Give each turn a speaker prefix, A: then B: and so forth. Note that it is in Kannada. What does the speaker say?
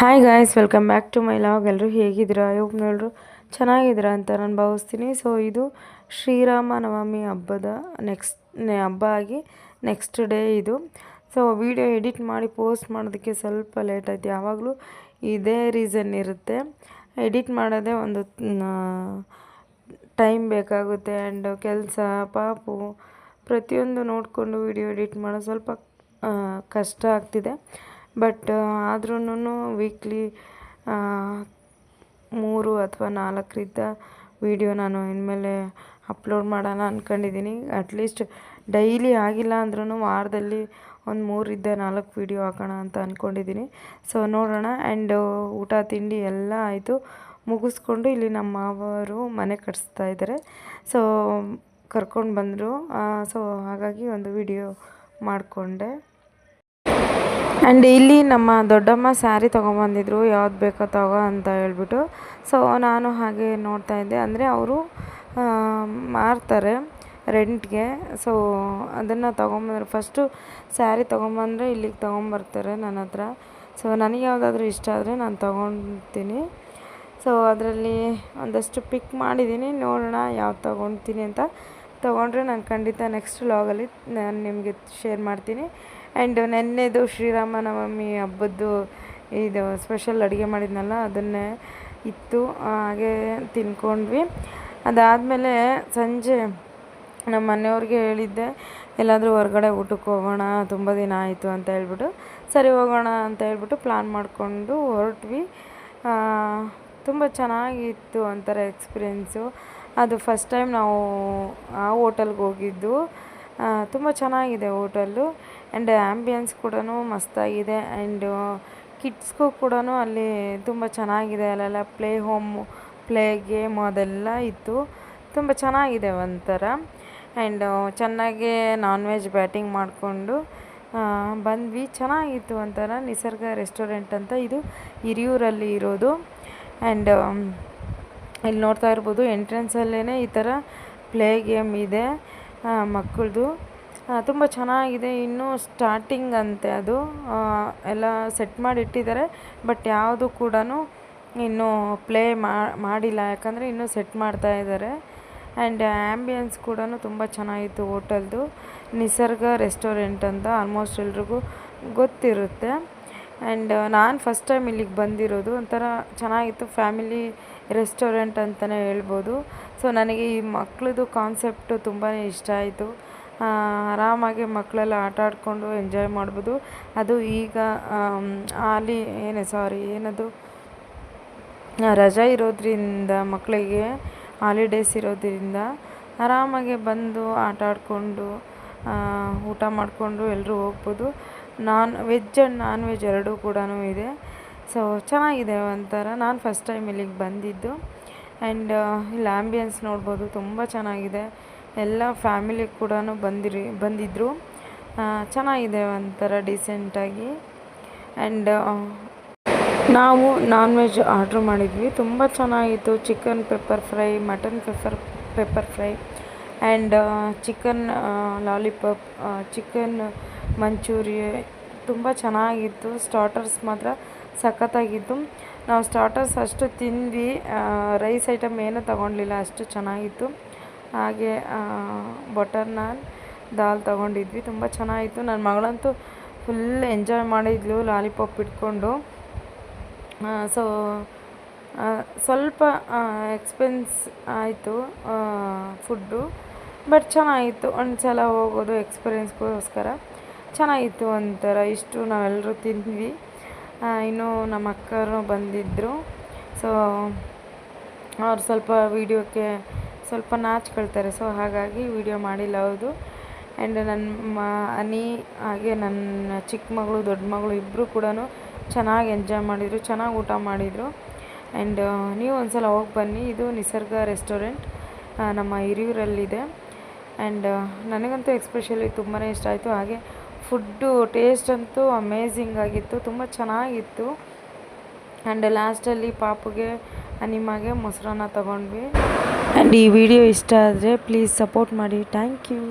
A: Hi guys welcome back to my vlog ಎಲ್ಲರೂ ಹೇಗಿದ್ದೀರಾ? ಎಲ್ಲರೂ ಚೆನ್ನಾಗಿದ್ದೀರಾ ಅಂತ ನಾನು ಭಾವಿಸ್ತೀನಿ. ಸೊ ಇದು ಶ್ರೀರಾಮ ನವಮಿ ಹಬ್ಬದ ನೆಕ್ಸ್ಟ್ ಹಬ್ಬ ಆಗಿ ನೆಕ್ಸ್ಟ್ ಡೇ ಇದು. ಸೊ ವಿಡಿಯೋ ಎಡಿಟ್ ಮಾಡಿ ಪೋಸ್ಟ್ ಮಾಡೋದಕ್ಕೆ ಸ್ವಲ್ಪ ಲೇಟ್ ಆಯ್ತು. ಯಾವಾಗಲೂ ಇದೇ ರೀಸನ್ ಇರುತ್ತೆ. ಎಡಿಟ್ ಮಾಡೋದೇ ಒಂದು ಟೈಮ್ ಬೇಕಾಗುತ್ತೆ ಆ್ಯಂಡ್ ಕೆಲಸ, ಪಾಪು ಪ್ರತಿಯೊಂದು ನೋಡಿಕೊಂಡು ವಿಡಿಯೋ ಎಡಿಟ್ ಮಾಡೋದು ಸ್ವಲ್ಪ ಕಷ್ಟ ಆಗ್ತಿದೆ. ಬಟ್ ಆದ್ರೂ ವೀಕ್ಲಿ ಮೂರು ಅಥವಾ ನಾಲ್ಕರಿಂದ ವೀಡಿಯೋ ನಾನು ಇನ್ಮೇಲೆ ಅಪ್ಲೋಡ್ ಮಾಡೋಣ ಅಂದ್ಕೊಂಡಿದ್ದೀನಿ ಅಟ್ಲೀಸ್ಟ್ ಡೈಲಿ ಆಗಿಲ್ಲ ಅಂದ್ರೂ ವಾರದಲ್ಲಿ ಒಂದು ಮೂರಿಂದ ನಾಲ್ಕು ವೀಡಿಯೋ ಹಾಕೋಣ ಅಂತ ಅಂದ್ಕೊಂಡಿದ್ದೀನಿ ಸೊ ನೋಡೋಣ. ಆ್ಯಂಡ್ ಊಟ, ತಿಂಡಿ ಎಲ್ಲ ಆಯಿತು. ಮುಗಿಸ್ಕೊಂಡು ಇಲ್ಲಿ ನಮ್ಮ ಮಾವರು ಮನೆ ಕಟ್ಸ್ತಾ ಇದ್ದಾರೆ ಸೊ ಕರ್ಕೊಂಡು ಬಂದರು. ಸೊ ಹಾಗಾಗಿ ಒಂದು ವಿಡಿಯೋ ಮಾಡಿಕೊಂಡೆ. ಆ್ಯಂಡ್ ಇಲ್ಲಿ ನಮ್ಮ ದೊಡ್ಡಮ್ಮ ಸ್ಯಾರಿ ತೊಗೊಂಬಂದಿದ್ರು, ಯಾವ್ದು ಬೇಕೋ ತಗೋ ಅಂತ ಹೇಳ್ಬಿಟ್ಟು. ಸೊ ನಾನು ಹಾಗೆ ನೋಡ್ತಾ ಇದ್ದೆ. ಅಂದರೆ ಅವರು ಮಾರ್ತಾರೆ ರೆಂಟ್ಗೆ ಸೊ ಅದನ್ನು ತೊಗೊಂಬಂದ್ರೆ. ಫಸ್ಟು ಸ್ಯಾರಿ ತೊಗೊಂಬಂದರೆ ಇಲ್ಲಿಗೆ ತೊಗೊಂಬರ್ತಾರೆ ನನ್ನ ಹತ್ರ. ಸೊ ನನಗೆ ಯಾವುದಾದ್ರೂ ಇಷ್ಟ ಆದರೆ ನಾನು ತೊಗೊಳ್ತೀನಿ ಸೊ ಅದರಲ್ಲಿ ಒಂದಷ್ಟು ಪಿಕ್ ಮಾಡಿದ್ದೀನಿ ನೋಡೋಣ ಯಾವ್ದು ತೊಗೊಳ್ತೀನಿ ಅಂತ. ತೊಗೊಂಡ್ರೆ ನಾನು ಖಂಡಿತ ನೆಕ್ಸ್ಟ್ ಲಾಗಲ್ಲಿ ನಾನು ನಿಮಗೆ ಶೇರ್ ಮಾಡ್ತೀನಿ. ಆ್ಯಂಡ್ ನೆನ್ನೆದು ಶ್ರೀರಾಮನವಮಿ ಹಬ್ಬದ್ದು ಇದು ಸ್ಪೆಷಲ್ ಅಡುಗೆ ಮಾಡಿದ್ನಲ್ಲ, ಅದನ್ನೇ ಇತ್ತು. ಹಾಗೆ ತಿನ್ಕೊಂಡ್ವಿ. ಅದಾದಮೇಲೆ ಸಂಜೆ ನಮ್ಮ ಮನೆಯವ್ರಿಗೆ ಹೇಳಿದ್ದೆ, ಎಲ್ಲಾದರೂ ಹೊರಗಡೆ ಊಟಕ್ಕೆ ಹೋಗೋಣ, ತುಂಬ ದಿನ ಆಯಿತು ಅಂತ ಹೇಳ್ಬಿಟ್ಟು, ಸರಿ ಹೋಗೋಣ ಅಂತ ಹೇಳ್ಬಿಟ್ಟು ಪ್ಲ್ಯಾನ್ ಮಾಡಿಕೊಂಡು ಹೊರಟ್ವಿ. ತುಂಬ ಚೆನ್ನಾಗಿತ್ತು ಒಂಥರ ಎಕ್ಸ್ಪೀರಿಯೆನ್ಸು ಅದು ಫಸ್ಟ್ ಟೈಮ್ ನಾವು ಆ ಹೋಟೆಲ್ಗೆ ಹೋಗಿದ್ದು. ತುಂಬ ಚೆನ್ನಾಗಿದೆ ಹೋಟೆಲ್ಲು. ಆ್ಯಂಡ್ ಆ್ಯಂಬಿಯನ್ಸ್ ಕೂಡ ಮಸ್ತಾಗಿದೆ. ಆ್ಯಂಡ್ ಕಿಡ್ಸ್ಗೂ ಕೂಡ ಅಲ್ಲಿ ತುಂಬ ಚೆನ್ನಾಗಿದೆ. ಅಲ್ಲೆಲ್ಲ ಪ್ಲೇ ಹೋಮು ಪ್ಲೇ ಗೇಮು ಅದೆಲ್ಲ ಇತ್ತು. ತುಂಬ ಚೆನ್ನಾಗಿದೆ ಒಂಥರ. ಆ್ಯಂಡ್ ಚೆನ್ನಾಗಿ ನಾನ್ ವೆಜ್ ಬ್ಯಾಟಿಂಗ್ ಮಾಡಿಕೊಂಡು ಬಂದ್ವಿ. ಚೆನ್ನಾಗಿತ್ತು ಒಂಥರ ನಿಸರ್ಗ ರೆಸ್ಟೋರೆಂಟ್ ಅಂತ. ಇದು ಹಿರಿಯೂರಲ್ಲಿ ಇರೋದು. ಆ್ಯಂಡ್ ಇಲ್ಲಿ ನೋಡ್ತಾ ಇರ್ಬೋದು ಎಂಟ್ರೆನ್ಸಲ್ಲೇ ಈ ಥರ ಪ್ಲೇ ಗೇಮ್ ಇದೆ. ಮಕ್ಕಳದು. ತುಂಬ ಚೆನ್ನಾಗಿದೆ. ಇನ್ನೂ ಸ್ಟಾರ್ಟಿಂಗ್ ಅಂತೆ ಅದು. ಎಲ್ಲ ಸೆಟ್ ಮಾಡಿ ಇಟ್ಟಿದ್ದಾರೆ ಬಟ್ ಯಾವುದು ಕೂಡ ಇನ್ನೂ ಪ್ಲೇ ಮಾಡಿಲ್ಲ. ಯಾಕಂದರೆ ಇನ್ನೂ ಸೆಟ್ ಮಾಡ್ತಾ ಇದ್ದಾರೆ ಆ್ಯಂಡ್ ಆ್ಯಂಬಿಯನ್ಸ್ ಕೂಡ ತುಂಬ ಚೆನ್ನಾಗಿತ್ತು ಹೋಟೆಲ್ದು ನಿಸರ್ಗ ರೆಸ್ಟೋರೆಂಟ್ ಅಂತ ಆಲ್ಮೋಸ್ಟ್ ಎಲ್ರಿಗೂ ಗೊತ್ತಿರುತ್ತೆ. ಆ್ಯಂಡ್ ನಾನು ಫಸ್ಟ್ ಟೈಮ್ ಇಲ್ಲಿಗೆ ಬಂದಿರೋದು ಒಂಥರ ಚೆನ್ನಾಗಿತ್ತು. ಫ್ಯಾಮಿಲಿ ರೆಸ್ಟೋರೆಂಟ್ ಅಂತಲೇ ಹೇಳ್ಬೋದು. ಸೊ ನನಗೆ ಈ ಮಕ್ಳದ್ದು ಕಾನ್ಸೆಪ್ಟು ತುಂಬಾ ಇಷ್ಟ ಆಯಿತು. ಆರಾಮಾಗಿ ಮಕ್ಕಳೆಲ್ಲ ಆಟ ಆಡಿಕೊಂಡು ಎಂಜಾಯ್ ಮಾಡ್ಬೋದು. ಅದು ಈಗ ಆಲಿ ಏನೇ ಸಾರಿ ಏನದು? ರಜಾ ಇರೋದ್ರಿಂದ ಮಕ್ಕಳಿಗೆ ಹಾಲಿಡೇಸ್ ಇರೋದ್ರಿಂದ ಆರಾಮಾಗಿ ಬಂದು ಆಟ ಆಡಿಕೊಂಡು ಊಟ ಮಾಡಿಕೊಂಡು ಎಲ್ಲರೂ ಹೋಗ್ಬೋದು. Non veg and non veg ಎರಡೂ ಕೂಡ ಇದೆ. ಸೊ ಚೆನ್ನಾಗಿದೆ ಒಂಥರ. ನಾನು ಫಸ್ಟ್ ಟೈಮ್ ಇಲ್ಲಿಗೆ ಬಂದಿದ್ದು. ಆ್ಯಂಡ್ ಇಲ್ಲಿ ಆ್ಯಂಬಿಯನ್ಸ್ ನೋಡ್ಬೋದು, ತುಂಬ ಚೆನ್ನಾಗಿದೆ. ಎಲ್ಲ ಫ್ಯಾಮಿಲಿ ಕೂಡ ಬಂದಿರಿ ಬಂದಿದ್ದರು ಚೆನ್ನಾಗಿದೆ ಒಂಥರ ಡಿಸೆಂಟಾಗಿ ಆ್ಯಂಡ್ ನಾವು ನಾನ್ ವೆಜ್ ಆರ್ಡ್ರ್ ಮಾಡಿದ್ವಿ. ತುಂಬ ಚೆನ್ನಾಗಿತ್ತು. Chicken pepper fry mutton pepper pepper fry and chicken lollipop chicken manchurian ತುಂಬ ಚೆನ್ನಾಗಿತ್ತು. ಸ್ಟಾರ್ಟರ್ಸ್ ಮಾತ್ರ ಸಖತ್ತಾಗಿತ್ತು. ನಾವು ಸ್ಟಾರ್ಟರ್ಸ್ ಅಷ್ಟು ತಿಂದ್ವಿ. ರೈಸ್ ಐಟಮ್ ಏನೂ ತಗೊಳ್ಲಿಲ್ಲ ಅಷ್ಟು ಚೆನ್ನಾಗಿತ್ತು. ಹಾಗೆ ಬಟರ್ ನಾನ್ ದಾಲ್ ತೊಗೊಂಡಿದ್ವಿ. ತುಂಬ ಚೆನ್ನಾಗಿತ್ತು. ನನ್ನ ಮಗಳಂತೂ ಫುಲ್ ಎಂಜಾಯ್ ಮಾಡಿದ್ಲು ಲಾಲಿಪಾಪ್ ಇಟ್ಕೊಂಡು. ಸೊ ಸ್ವಲ್ಪ ಎಕ್ಸ್ಪೆನ್ಸ್ ಆಯಿತು ಫುಡ್ಡು ಬಟ್ ಚೆನ್ನಾಗಿತ್ತು. ಒಂದು ಸಲ ಹೋಗೋದು ಎಕ್ಸ್ಪೀರಿಯೆನ್ಸ್ಗೋಸ್ಕರ ಚೆನ್ನಾಗಿತ್ತು ಒಂಥರ, ಇಷ್ಟು ನಾವೆಲ್ಲರೂ ತಿಂದ್ವಿ. ಇನ್ನೂ ನಮ್ಮ ಅಕ್ಕರು ಬಂದಿದ್ದರು ಸೊ ಅವ್ರು ಸ್ವಲ್ಪ ವೀಡಿಯೋಕ್ಕೆ ಸ್ವಲ್ಪ ನಾಚ್ಕೊಳ್ತಾರೆ. ಸೊ ಹಾಗಾಗಿ ವೀಡಿಯೋ ಮಾಡಿಲ್ಲ ಹೌದು ಆ್ಯಂಡ್ ನನ್ನ ಅನಿ, ಹಾಗೆ ನನ್ನ ಚಿಕ್ಕ ಮಗಳು, ದೊಡ್ಡ ಮಗಳು ಇಬ್ಬರು ಕೂಡ ಚೆನ್ನಾಗಿ ಎಂಜಾಯ್ ಮಾಡಿದರು, ಚೆನ್ನಾಗಿ ಊಟ ಮಾಡಿದರು. ಆ್ಯಂಡ್ ನೀವು ಒಂದ್ಸಲ ಹೋಗಿ ಬನ್ನಿ. ಇದು ನಿಸರ್ಗ ರೆಸ್ಟೋರೆಂಟ್. ನಮ್ಮ ಹಿರಿಯೂರಲ್ಲಿದೆ. ಆ್ಯಂಡ್ ನನಗಂತೂ ಎಕ್ಸ್ಪೆಷಲಿ ತುಂಬಾ ಇಷ್ಟ ಆಯಿತು. ಹಾಗೆ ಫುಡ್ಡು ಟೇಸ್ಟ್ ಅಂತೂ ಅಮೇಝಿಂಗ್ ಆಗಿತ್ತು, ತುಂಬ ಚೆನ್ನಾಗಿತ್ತು. ಆ್ಯಂಡ್ ಲಾಸ್ಟಲ್ಲಿ ಪಾಪುಗೆ, ಅನಿಮಾಗೆ ಮೊಸರನ್ನ ತಗೊಂಡ್ವಿ. ಆ್ಯಂಡ್ ಈ ವಿಡಿಯೋ ಇಷ್ಟ ಆದರೆ ಪ್ಲೀಸ್ ಸಪೋರ್ಟ್ ಮಾಡಿ. Thank you.